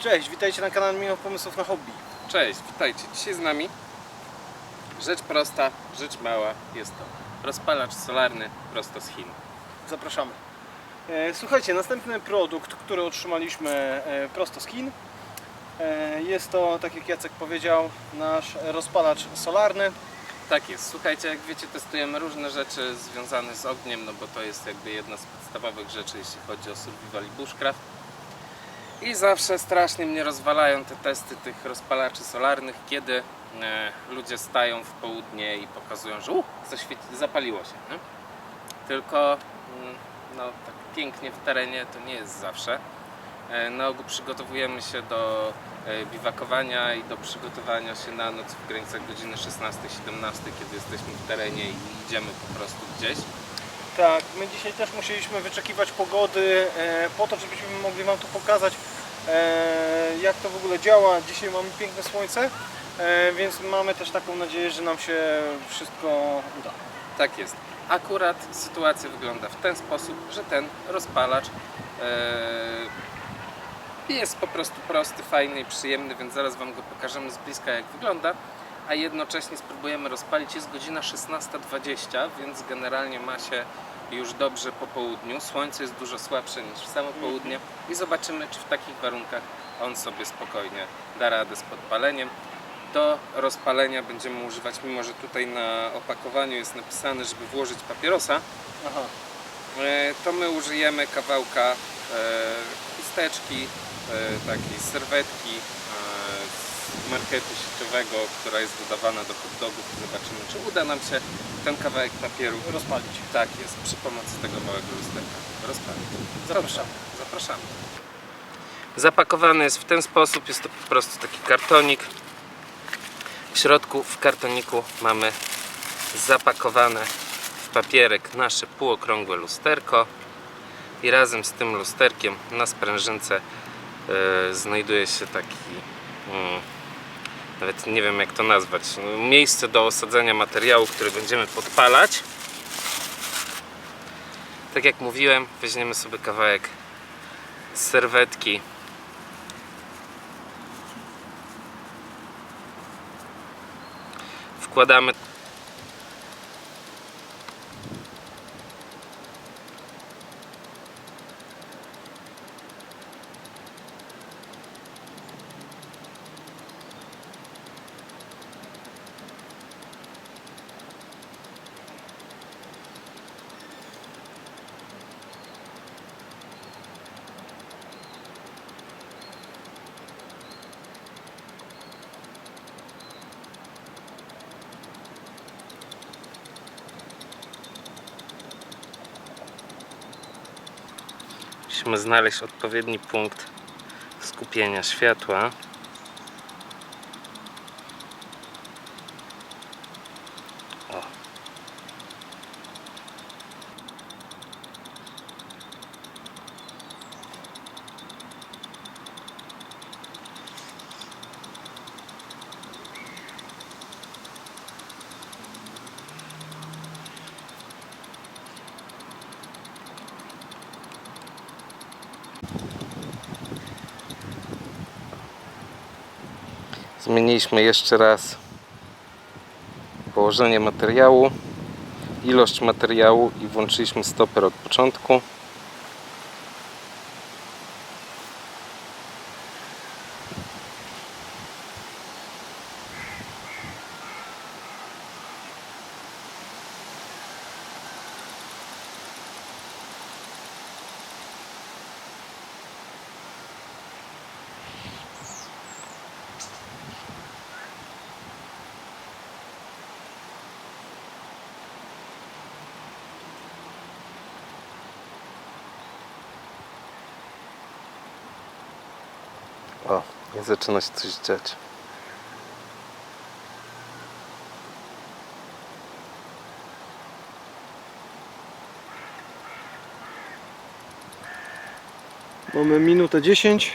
Cześć, witajcie na kanale Mimo Pomysłów na Hobby. Cześć, witajcie. Dzisiaj z nami rzecz prosta, rzecz mała. Jest to rozpalacz solarny prosto z Chin. Zapraszamy. E, Słuchajcie, następny produkt, który otrzymaliśmy e, prosto z Chin. E, Jest to, tak jak Jacek powiedział, nasz rozpalacz solarny. Tak jest. Słuchajcie, jak wiecie, testujemy różne rzeczy związane z ogniem, no bo to jest jakby jedna z podstawowych rzeczy, jeśli chodzi o survival i bushcraft. I zawsze strasznie mnie rozwalają te testy tych rozpalaczy solarnych, kiedy e, ludzie stają w południe i pokazują, że uh, zaświeci, zapaliło się. Nie? Tylko mm, no, tak pięknie w terenie to nie jest zawsze. E, Na ogół przygotowujemy się do e, biwakowania i do przygotowania się na noc w granicach godziny 16-17, kiedy jesteśmy w terenie i idziemy po prostu gdzieś. Tak, my dzisiaj też musieliśmy wyczekiwać pogody e, po to, żebyśmy mogli Wam tu pokazać e, jak to w ogóle działa. Dzisiaj mamy piękne słońce, e, więc mamy też taką nadzieję, że nam się wszystko uda. Tak jest. Akurat sytuacja wygląda w ten sposób, że ten rozpalacz jest po prostu prosty, fajny i przyjemny, więc zaraz Wam go pokażemy z bliska jak wygląda. A jednocześnie spróbujemy rozpalić. Jest godzina 16.20, więc generalnie ma się już dobrze po południu. Słońce jest dużo słabsze niż w samo południe i zobaczymy, czy w takich warunkach on sobie spokojnie da radę z podpaleniem. Do rozpalenia będziemy używać, mimo że tutaj na opakowaniu jest napisane, żeby włożyć papierosa, Aha. e, to my użyjemy kawałka e, chusteczki, e, takiej serwetki marketu sieciowego, która jest dodawana do hot dogów. Zobaczymy, czy uda nam się ten kawałek papieru Rozpalić. tak jest, przy pomocy tego małego lusterka rozpalić. Zapraszamy. Zapraszamy. Zapakowany jest w ten sposób, jest to po prostu taki kartonik. W środku w kartoniku mamy zapakowane w papierek nasze półokrągłe lusterko i razem z tym lusterkiem na sprężynce e, znajduje się taki mm, nawet nie wiem jak to nazwać no, miejsce do osadzenia materiału, który będziemy podpalać tak jak mówiłem, weźmiemy sobie kawałek serwetki. Wkładamy Musimy znaleźć odpowiedni punkt skupienia światła. Zmieniliśmy jeszcze raz położenie materiału, ilość materiału i włączyliśmy stoper od początku. O, i zaczyna się coś dziać. Mamy minutę 10.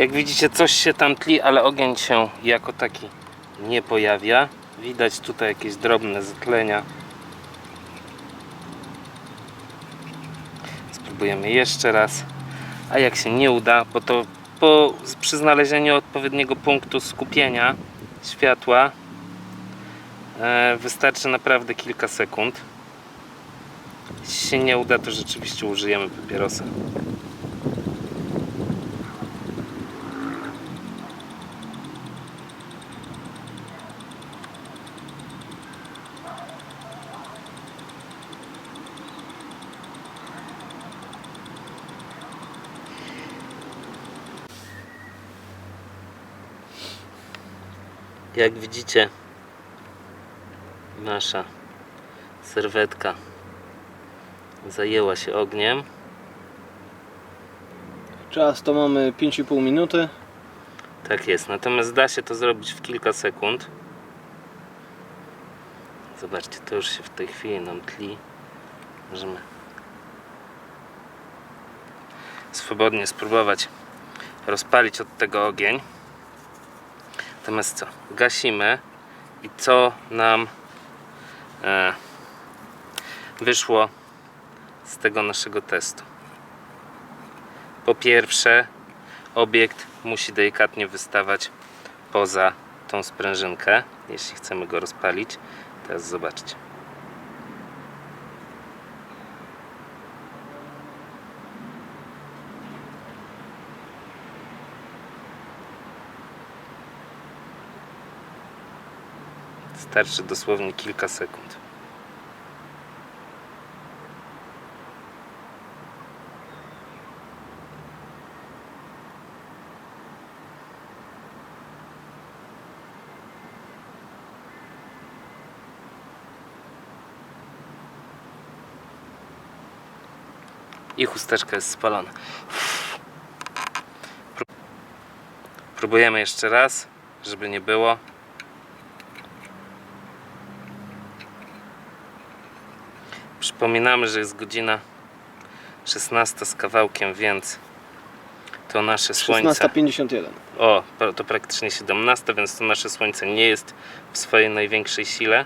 Jak widzicie, coś się tam tli, ale ogień się jako taki nie pojawia. Widać tutaj jakieś drobne zatlenia. Spróbujemy jeszcze raz. A jak się nie uda, bo to po, przy znalezieniu odpowiedniego punktu skupienia światła e, wystarczy naprawdę kilka sekund. Jeśli się nie uda, to rzeczywiście użyjemy papierosa. Jak widzicie, nasza serwetka zajęła się ogniem. Czas to mamy 5,5 minuty. Tak jest, natomiast da się to zrobić w kilka sekund. Zobaczcie, to już się w tej chwili nam tli. Możemy swobodnie spróbować rozpalić od tego ogień. Natomiast co? Gasimy i co nam e, wyszło z tego naszego testu? Po pierwsze, obiekt musi delikatnie wystawać poza tą sprężynkę, jeśli chcemy go rozpalić. Teraz zobaczcie. Starczy dosłownie kilka sekund. i chusteczka jest spalona. Pró- Próbujemy jeszcze raz, żeby nie było. Przypominamy, że jest godzina 16 z kawałkiem, więc to nasze słońce. 16.51. O, to- to praktycznie 17, więc to nasze słońce nie jest w swojej największej sile.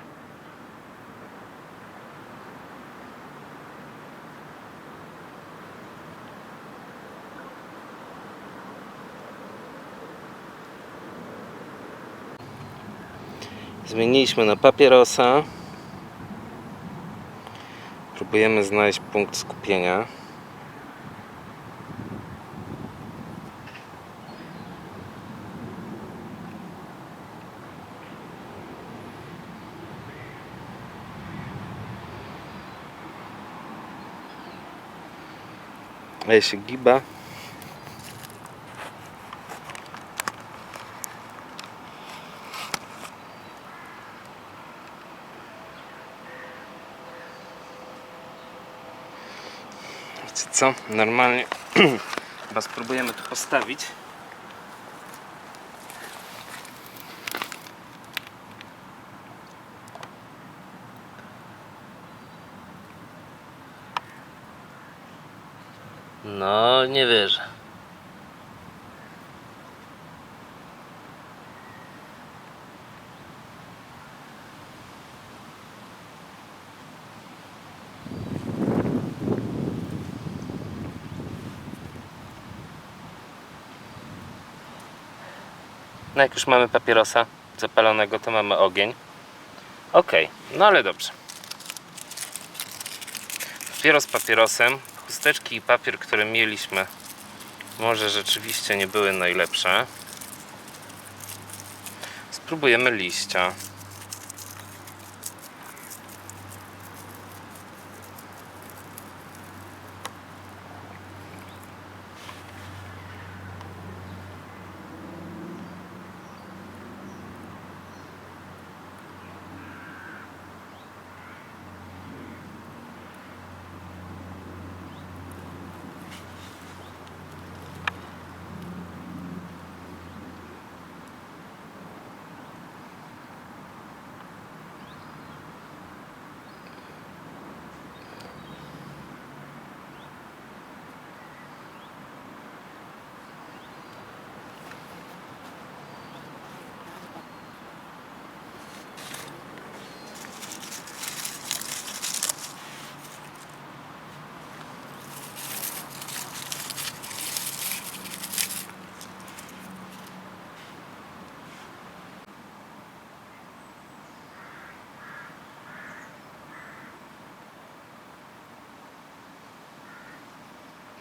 Zmieniliśmy na papierosa. Próbujemy znaleźć punkt skupienia. A się giba. Co? Normalnie chyba spróbujemy tu postawić. No, nie wierzę. No jak już mamy papierosa zapalonego, to mamy ogień. Ok, no ale dobrze. Papieros papierosem. Chusteczki i papier, które mieliśmy, może rzeczywiście nie były najlepsze. Spróbujemy liścia.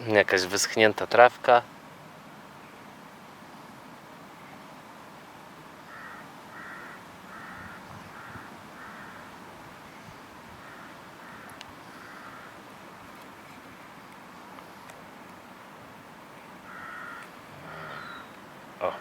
Jakaś wyschnięta trawka. O.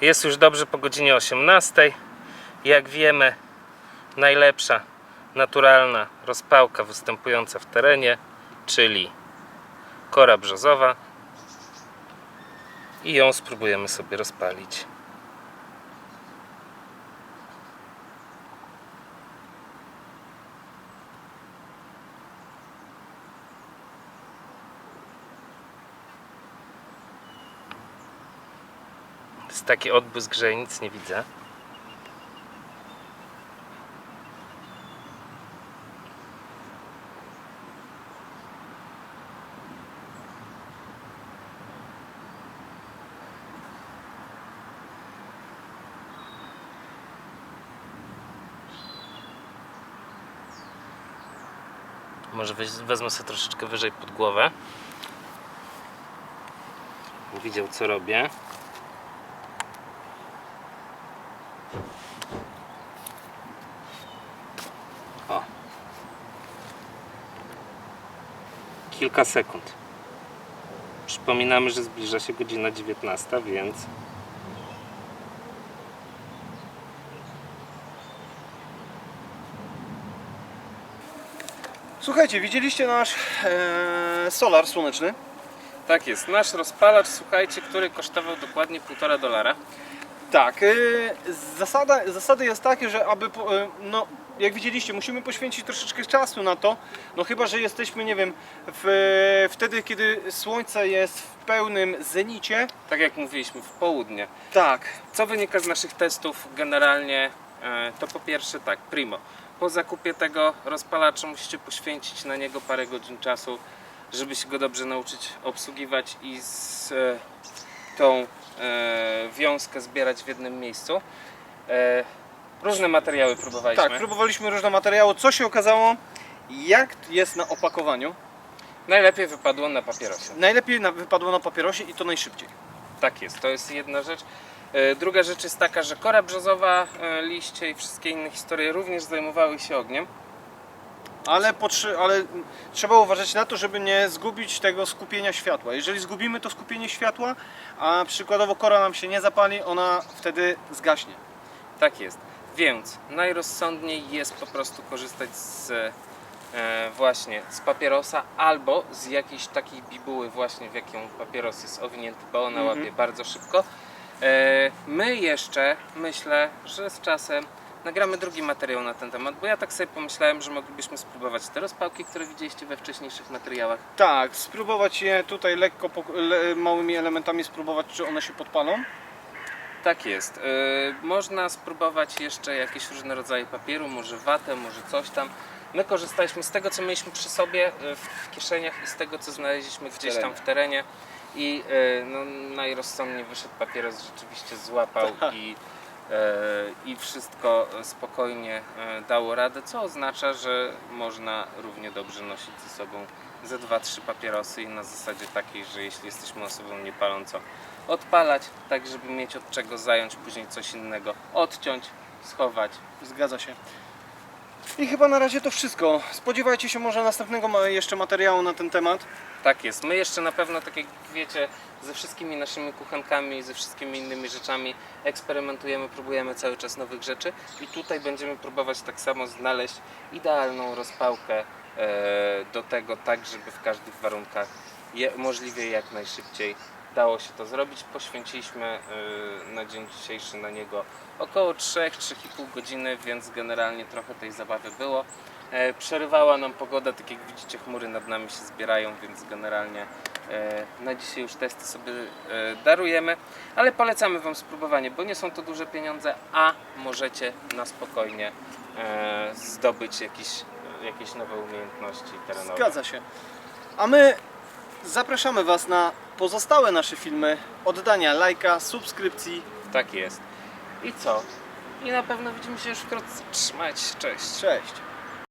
Jest już dobrze po godzinie 18. Jak wiemy, najlepsza naturalna rozpałka występująca w terenie, czyli kora brzozowa. I ją spróbujemy sobie rozpalić. Taki odbłysk, że nic nie widzę. Może wezmę sobie troszeczkę wyżej pod głowę. Widział co robię. O. Kilka sekund. Przypominamy, że zbliża się godzina 19, więc Słuchajcie, widzieliście nasz e, solar słoneczny? tak jest. Nasz rozpalacz, słuchajcie, który kosztował dokładnie 1,5 dolara. Tak, y, zasada, zasady jest takie, że aby, y, no jak widzieliście, musimy poświęcić troszeczkę czasu na to, no chyba, że jesteśmy, nie wiem, w, wtedy, kiedy słońce jest w pełnym zenicie. Tak jak mówiliśmy, w południe. Tak, Co wynika z naszych testów generalnie, e, to po pierwsze tak, primo. Po zakupie tego rozpalacza musicie poświęcić na niego parę godzin czasu, żeby się go dobrze nauczyć obsługiwać i z e, tą wiązkę zbierać w jednym miejscu. E, różne materiały próbowaliśmy. tak, próbowaliśmy różne materiały. Co się okazało? Jak jest na opakowaniu? Najlepiej wypadło na papierosie. Najlepiej na, wypadło na papierosie i to najszybciej. Tak jest, to jest jedna rzecz. E, Druga rzecz jest taka, że kora brzozowa, e, liście i wszystkie inne historie również zajmowały się ogniem. Ale, potrzy- ale trzeba uważać na to, żeby nie zgubić tego skupienia światła. Jeżeli zgubimy to skupienie światła, a przykładowo kora nam się nie zapali, ona wtedy zgaśnie. Tak jest. Więc najrozsądniej jest po prostu korzystać z e, właśnie z papierosa albo z jakiejś takiej bibuły właśnie w jaką papieros jest owinięty, bo ona Mhm. łapie bardzo szybko. E, my jeszcze myślę, że z czasem nagramy drugi materiał na ten temat, bo ja tak sobie pomyślałem, że moglibyśmy spróbować te rozpałki, które widzieliście we wcześniejszych materiałach. Tak, spróbować je tutaj lekko, le- małymi elementami spróbować, czy one się podpalą. Tak jest. Yy, można spróbować jeszcze jakieś różne rodzaje papieru, może watę, może coś tam. My korzystaliśmy z tego, co mieliśmy przy sobie yy, w kieszeniach i z tego, co znaleźliśmy gdzieś tam w terenie. I yy, no, najrozsądniej wyszedł papieros, rzeczywiście złapał i, yy, i wszystko spokojnie yy, dało radę, co oznacza, że można równie dobrze nosić ze sobą ze dwa, trzy papierosy i na zasadzie takiej, że jeśli jesteśmy osobą niepalącą, odpalać, tak żeby mieć od czego zająć później coś innego, odciąć, schować. Zgadza się. I chyba na razie to wszystko. Spodziewajcie się może następnego jeszcze materiału na ten temat. Tak jest. My jeszcze na pewno, tak jak wiecie, ze wszystkimi naszymi kuchenkami, ze wszystkimi innymi rzeczami eksperymentujemy, próbujemy cały czas nowych rzeczy i tutaj będziemy próbować tak samo znaleźć idealną rozpałkę e, do tego, tak żeby w każdych warunkach możliwie jak najszybciej dało się to zrobić. Poświęciliśmy y, na dzień dzisiejszy na niego około 3-3,5 godziny, więc generalnie trochę tej zabawy było. E, Przerywała nam pogoda, tak jak widzicie chmury nad nami się zbierają, więc generalnie e, na dzisiaj już testy sobie e, darujemy, ale polecamy Wam spróbowanie, bo nie są to duże pieniądze, a możecie na spokojnie zdobyć jakieś, jakieś nowe umiejętności terenowe. Zgadza się. A my zapraszamy Was na pozostałe nasze filmy, oddania lajka, subskrypcji. Tak jest. I co? I na pewno widzimy się już wkrótce. Się, cześć. Cześć!